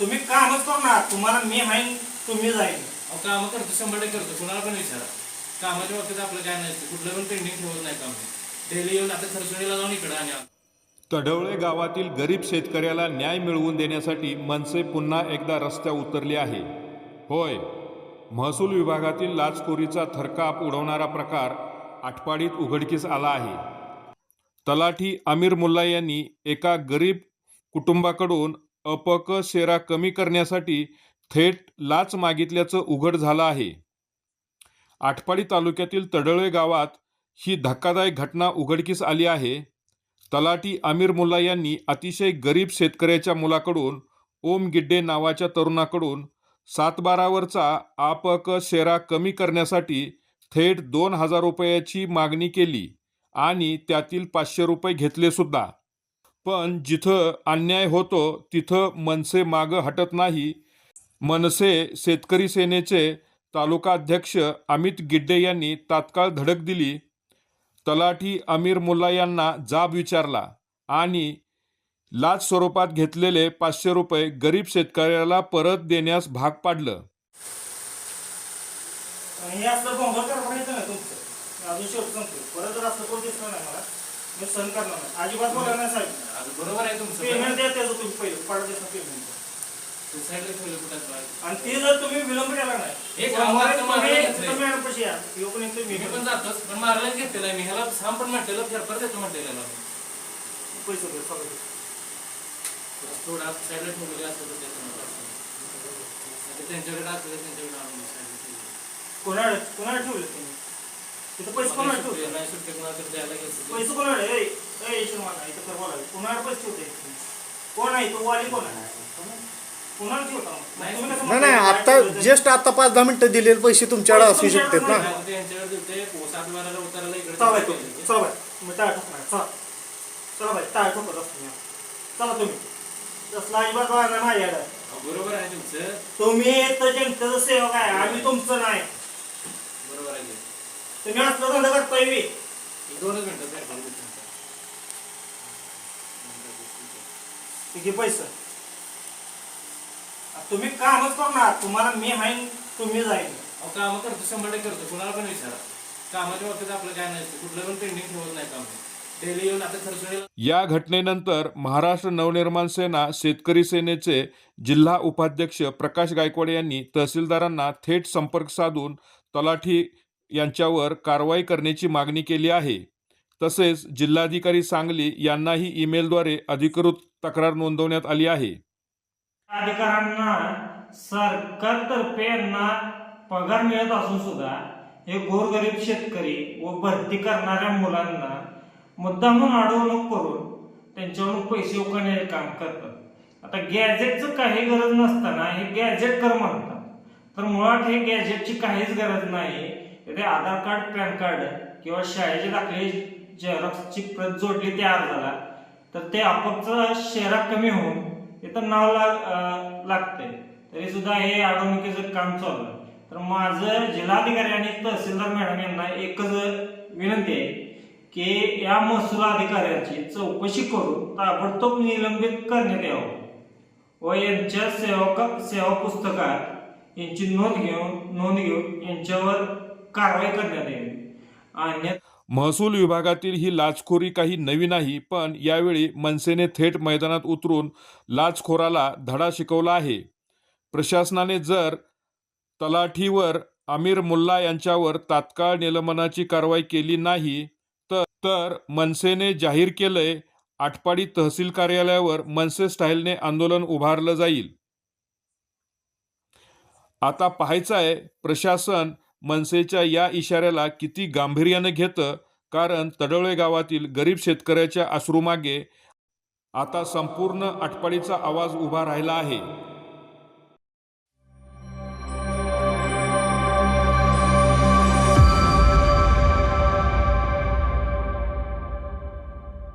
तुम्ही कामच करणार. तुम्हाला मी आहे तुम्ही जाईल अहो काम करतो शंभर टक्के करतो. कुणाला पण विचारा. कामाच्या बाबतीत आपलं काय नाही कुठलं पण पेंडिंग ठेवत नाही काम. डेली येऊन आता खरसुणीला जाऊन इकडं आणि आलो. तढवळे गावातील गरीब शेतकऱ्याला न्याय मिळवून देण्यासाठी मनसे पुन्हा एकदा रस्त्यावर उतरली आहे. होय महसूल विभागातील लाचखोरीचा थरकाप उडवणारा प्रकार आटपाडीत उघडकीस आला आहे. तलाठी आमिर मुल्ला यांनी एका गरीब कुटुंबाकडून अपक शेरा कमी करण्यासाठी थेट लाच मागितल्याचं उघड झालं आहे. आटपाडी तालुक्यातील तडळे गावात ही धक्कादायक घटना उघडकीस आली आहे. तलाटी आमिर मुल्ला यांनी अतिशय गरीब शेतकऱ्याच्या मुलाकडून ओम गिड्डे नावाच्या तरुणाकडून सातबारावरचा आपक शेरा कमी करण्यासाठी थेट दोन हजार रुपयाची मागणी केली आणि त्यातील पाचशे रुपये घेतले सुद्धा. पण जिथं अन्याय होतो तिथं मनसे मागं हटत नाही. मनसे शेतकरी सेनेचे तालुकाध्यक्ष अमित गिड्डे यांनी तात्काळ धडक दिली. तलाठी अमीर मुल्ला यांना जाब विचारला आणि लाच स्वरूपात घेतलेले पाचशे रुपये गरीब शेतकऱ्याला परत देण्यास भाग पाडलं. आणि पाडत साईडला ठेवलं कुठं. आणि ते जर तुम्ही विलंब केला नाही एक सोमवारी आम्हाला तुम्ही मारायला घेतलंय. तिथं मॅडमपाशी या यो पण एक मी पण जातोच पण मारायला घेतलेलं आहे मी ह्याला साम पण म्हटलेलं फेरफार देतो म्हटलेलं पैसे दे सगळे थोडा साईडला ठेवलेले असतं तर त्याचं मला असं. आता त्यांच्याकडे असलं त्यांच्याकडे आणून side ला ठेवलं. कोणाला कोणाला ठेवले तुम्ही तिथं पैसे कोणाला ठेवले नाही सुट्टी कोणाला तरी द्यायला गेलं पैसे कोणाला ए ए शर्मा इथं कर बोला कोणाला पैसे ठेवते तो वाली कोण आहे? नाही, तुम्ही कसं नाही नाही म्हणताय? आता जस्ट आता पाच दहा मिनिटं दिलेले पैसे तुमच्याकडे असू शकतात ना. देते बाराला उतारायला इकडे चला बाई. तुम्ही चला बाई. मी टाळ ठोकणार. चला. चला बाई टाळ ठोकत असतो मी चला तुम्ही. तसला अजिबात नाही बरोबर आहे तुमचं. तुम्ही तर जनतेचं सेवक आहे आम्ही तुमचं नाही. बरोबर आहे. ते. तुम्ही असलं धंदा करताय एक दोनच मिनिटं. किती पैसे. तुम्ही कामच करणार तुम्हाला मी आहे तुम्ही जाईल. अहो काम करतो शंभर टक्के करतो कुणाला पण विचारा. कामाच्या बाबतीत आपलं काय नाही कुठलं पण पेंडिंग ठेवत नाही काम. डेली येऊन आता खर्चुणीला या घटनेनंतर महाराष्ट्र नवनिर्माण सेना शेतकरी सेनेचे जिल्हा उपाध्यक्ष प्रकाश गायकवाड यांनी तहसीलदारांना थेट संपर्क साधून तलाठी यांच्यावर कारवाई करण्याची मागणी केली आहे. तसेच जिल्हाधिकारी सांगली यांनाही ईमेलद्वारे अधिकृत तक्रार नोंदवण्यात आली आहे. अधिकाऱ्यांना सरकारतर्फे यांना पगार मिळत असून सुद्धा हे गोरगरीब शेतकरी व भरती करणाऱ्या मुलांना मुद्दामून अडवणूक करून त्यांच्यावरून पैसे उकळण्याचे काम करतात. आता गॅजेटचं काही गरज नसताना हे गॅजेट कर म्हणतात. तर मुळात हे गॅजेटची काहीच गरज नाही. ते आधार कार्ड पॅन कार्ड किंवा शाळेचे दाखले झेरॉक्सची प्रत जोडली त्या अर्जाला तर ते आपोआपचं शेरा कमी होऊन इथं नाव लाग लागते तरी सुद्धा हे अडवणुकीचं काम चालू आहे. तर माझं जिल्हाधिकारी आणि तहसीलदार मॅडम यांना एकच विनंती आहे की या महसूल अधिकाऱ्याची चौकशी करून ताबडतोब निलंबित करण्यात यावं व यांच्या सेवक सेवा पुस्तकात यांची नोंद घेऊन नोंद घेऊन यांच्यावर कारवाई करण्यात यावी. आणि महसूल विभागातील ही लाचखोरी काही नवी नाही पण यावेळी मनसेने थेट मैदानात उतरून लाचखोराला धडा शिकवला आहे. प्रशासनाने जर तलाठीवर आमिर मुल्ला यांच्यावर तात्काळ निलंबनाची कारवाई केली नाही तर तर मनसेने जाहीर केलंय आटपाडी तहसील कार्यालयावर मनसे स्टाईलने आंदोलन उभारलं जाईल. आता पाहायचं आहे प्रशासन मनसेच्या या इशाऱ्याला किती गांभीर्यानं घेतं कारण तडवळे गावातील गरीब शेतकऱ्याच्या अश्रूमागे आता संपूर्ण आटपाडीचा आवाज उभा राहिला आहे.